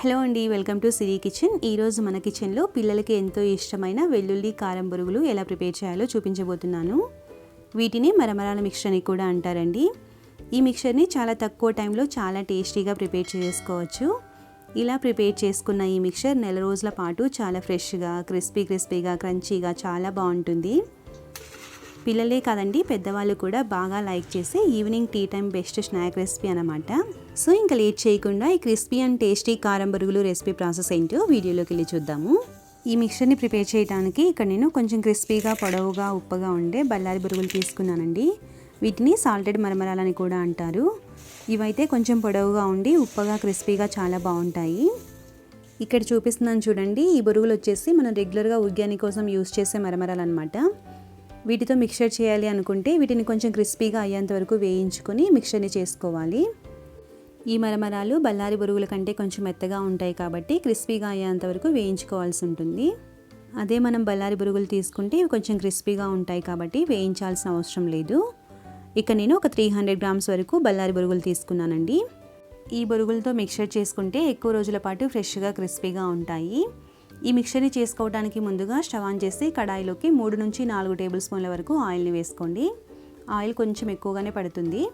Hello అండి welcome to Siri kitchen. ఈరోజు మన కిచెన్లో పిల్లలకి ఎంతో ఇష్టమైన వెల్లుల్లి కారం బురుగులు ఎలా ప్రిపేర్ చేయాలో చూపించబోతున్నాను. వీటిని మరమరాల మిక్చర్ అని కూడా అంటారండి. ఈ మిక్చర్ని చాలా తక్కువ టైంలో చాలా టేస్టీగా ప్రిపేర్ చేసుకోవచ్చు. ఇలా ప్రిపేర్ చేసుకున్న ఈ మిక్చర్ నెల రోజుల పాటు చాలా ఫ్రెష్గా క్రిస్పీ క్రిస్పీగా క్రంచీగా చాలా బాగుంటుంది. పిల్లలే కాదండి పెద్దవాళ్ళు కూడా బాగా లైక్ చేసే evening tea time best snack recipe అనమాట సో ఇంకా లేట్ చేయకుండా ఈ క్రిస్పీ అండ్ టేస్టీ కారం బరుగులు రెసిపీ ప్రాసెస్ ఏంటో వీడియోలోకి వెళ్ళి చూద్దాము. ఈ మిక్చర్ని ప్రిపేర్ చేయడానికి ఇక్కడ నేను కొంచెం క్రిస్పీగా పొడవుగా ఉప్పగా ఉండే బల్లారి బురుగులు తీసుకున్నానండి. వీటిని సాల్టెడ్ మరమరాలని కూడా అంటారు. ఇవైతే కొంచెం పొడవుగా ఉండి ఉప్పగా క్రిస్పీగా చాలా బాగుంటాయి. ఇక్కడ చూపిస్తున్నాను చూడండి ఈ బొరుగులు వచ్చేసి మనం రెగ్యులర్గా ఉగ్యాని కోసం యూస్ చేసే మరమరాలు అనమాట వీటితో మిక్చర్ చేయాలి అనుకుంటే వీటిని కొంచెం క్రిస్పీగా అయ్యేంత వరకు వేయించుకొని మిక్చర్ని చేసుకోవాలి. ఈ మరమరాలు బల్లారి బొరుగుల కంటే కొంచెం మెత్తగా ఉంటాయి కాబట్టి క్రిస్పీగా అయ్యేంత వరకు వేయించుకోవాల్సి ఉంటుంది. అదే మనం బల్లారి బొరుగులు తీసుకుంటే ఇవి కొంచెం క్రిస్పీగా ఉంటాయి కాబట్టి వేయించాల్సిన అవసరం లేదు. ఇక నేను ఒక త్రీ హండ్రెడ్ గ్రామ్స్ వరకు బల్లారి బొరుగులు తీసుకున్నానండి. ఈ బొరుగులతో మిక్చర్ చేసుకుంటే ఎక్కువ రోజుల పాటు ఫ్రెష్గా క్రిస్పీగా ఉంటాయి. ఈ మిక్చర్ని చేసుకోవడానికి ముందుగా స్టవ్ ఆన్ చేసి కడాయిలోకి మూడు నుంచి నాలుగు టేబుల్ స్పూన్ల వరకు ఆయిల్ని వేసుకోండి. ఆయిల్ కొంచెం ఎక్కువగానే పడుతుంది.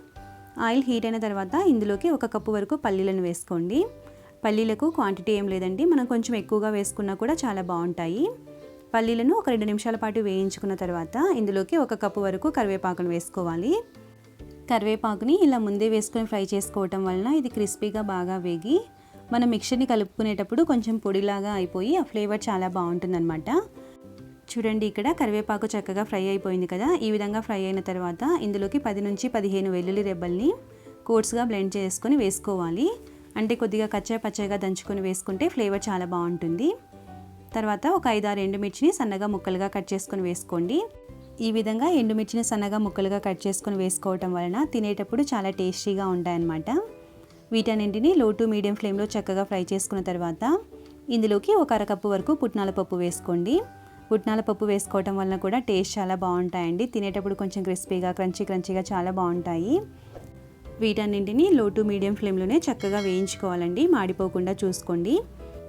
ఆయిల్ హీట్ అయిన తర్వాత ఇందులోకి ఒక కప్పు వరకు పల్లీలను వేసుకోండి. పల్లీలకు క్వాంటిటీ ఏం లేదండి. మనం కొంచెం ఎక్కువగా వేసుకున్నా కూడా చాలా బాగుంటాయి. పల్లీలను ఒక రెండు నిమిషాల పాటు వేయించుకున్న తర్వాత ఇందులోకి ఒక కప్పు వరకు కరివేపాకును వేసుకోవాలి. కరివేపాకుని ఇలా ముందే వేసుకొని ఫ్రై చేసుకోవటం వలన ఇది క్రిస్పీగా బాగా వేగి మనం మిక్చర్ని కలుపుకునేటప్పుడు కొంచెం పొడిలాగా అయిపోయి ఆ ఫ్లేవర్ చాలా బాగుంటుందన్నమాట. చూడండి ఇక్కడ కరివేపాకు చక్కగా ఫ్రై అయిపోయింది కదా. ఈ విధంగా ఫ్రై అయిన తర్వాత ఇందులోకి పది నుంచి పదిహేను వెల్లుల్లి రెబ్బల్ని కోట్స్గా బ్లెండ్ చేసుకొని వేసుకోవాలి. అంటే కొద్దిగా కచ్చా పచ్చగా దంచుకొని వేసుకుంటే ఫ్లేవర్ చాలా బాగుంటుంది. తర్వాత ఒక ఐదారు ఎండుమిర్చిని సన్నగా ముక్కలుగా కట్ చేసుకొని వేసుకోండి. ఈ విధంగా ఎండుమిర్చిని సన్నగా ముక్కలుగా కట్ చేసుకొని వేసుకోవటం వలన తినేటప్పుడు చాలా టేస్టీగా ఉంటాయన్నమాట. వీటన్నింటిని లో టు మీడియం ఫ్లేమ్లో చక్కగా ఫ్రై చేసుకున్న తర్వాత ఇందులోకి ఒక అరకప్పు వరకు పుట్నాల పప్పు వేసుకోండి. పుట్నాల పప్పు వేసుకోవటం వలన కూడా టేస్ట్ చాలా బాగుంటాయండి. తినేటప్పుడు కొంచెం క్రిస్పీగా క్రంచీ క్రంచీగా చాలా బాగుంటాయి. వీటన్నింటిని లో టు మీడియం ఫ్లేమ్లోనే చక్కగా వేయించుకోవాలండి. మాడిపోకుండా చూసుకోండి.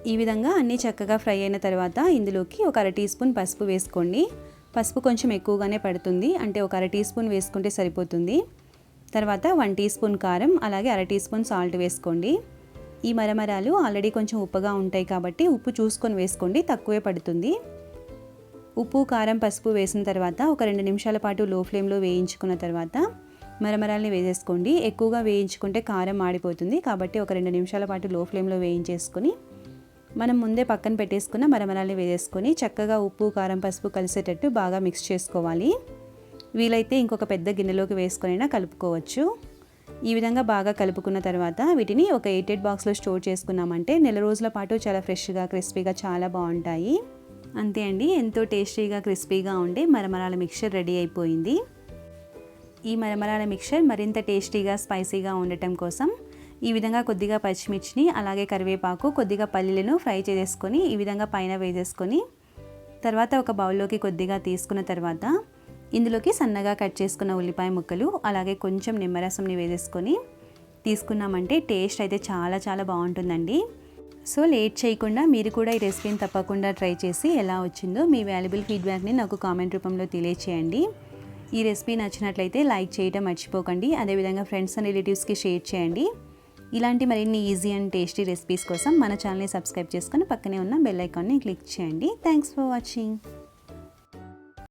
ఈ విధంగా అన్నీ చక్కగా ఫ్రై అయిన తర్వాత ఇందులోకి ఒక అర టీ స్పూన్ పసుపు వేసుకోండి. పసుపు కొంచెం ఎక్కువగానే పడుతుంది. అంటే ఒక అర టీ స్పూన్ వేసుకుంటే సరిపోతుంది. తర్వాత వన్ టీ స్పూన్ కారం అలాగే అర టీ స్పూన్ సాల్ట్ వేసుకోండి. ఈ మరమరాలు ఆల్రెడీ కొంచెం ఉప్పుగా ఉంటాయి కాబట్టి ఉప్పు చూసుకొని వేసుకోండి తక్కువే పడుతుంది. ఉప్పు కారం పసుపు వేసిన తర్వాత ఒక రెండు నిమిషాల పాటు లో ఫ్లేమ్లో వేయించుకున్న తర్వాత మరమరాల్ని వేసేసుకోండి. ఎక్కువగా వేయించుకుంటే కారం మాడిపోతుంది కాబట్టి ఒక రెండు నిమిషాల పాటు లో ఫ్లేమ్లో వేయించేసుకొని మనం ముందే పక్కన పెట్టేసుకున్న మరమరాల్ని వేసేసుకొని చక్కగా ఉప్పు కారం పసుపు కలిసేటట్టు బాగా మిక్స్ చేసుకోవాలి. వీలైతే ఇంకొక పెద్ద గిన్నెలోకి వేసుకొనైనా కలుపుకోవచ్చు. ఈ విధంగా బాగా కలుపుకున్న తర్వాత వీటిని ఒక ఎయిటెడ్ బాక్స్లో స్టోర్ చేసుకున్నామంటే నెల రోజుల పాటు చాలా ఫ్రెష్గా క్రిస్పీగా చాలా బాగుంటాయి. అంతే అండి ఎంతో టేస్టీగా క్రిస్పీగా ఉండే మరమరాల మిక్చర్ రెడీ అయిపోయింది. ఈ మరమరాల మిక్చర్ మరింత టేస్టీగా స్పైసీగా ఉండటం కోసం ఈ విధంగా కొద్దిగా పచ్చిమిర్చిని అలాగే కరివేపాకు కొద్దిగా పల్లీలను ఫ్రై చేసేసుకొని ఈ విధంగా పైన వేసేసుకొని తర్వాత ఒక బౌల్లోకి కొద్దిగా తీసుకున్న తర్వాత ఇందులోకి సన్నగా కట్ చేసుకున్న ఉల్లిపాయ ముక్కలు అలాగే కొంచెం నిమ్మరసంని వేసేసుకొని తీసుకున్నామంటే టేస్ట్ అయితే చాలా చాలా బాగుంటుందండి. సో లేట్ చేయకుండా మీరు కూడా ఈ రెసిపీని తప్పకుండా ట్రై చేసి ఎలా వచ్చిందో మీ వాల్యుబుల్ ఫీడ్బ్యాక్ని నాకు కామెంట్ రూపంలో తెలియచేయండి. ఈ రెసిపీ నచ్చినట్లయితే లైక్ చేయడం మర్చిపోకండి. అదేవిధంగా ఫ్రెండ్స్ అండ్ రిలేటివ్స్కి షేర్ చేయండి. ఇలాంటి మరిన్ని ఈజీ అండ్ టేస్టీ రెసిపీస్ కోసం మన ఛానల్ని సబ్స్క్రైబ్ చేసుకొని పక్కనే ఉన్న బెల్ ఐకాన్ని క్లిక్ చేయండి. Thanks for watching.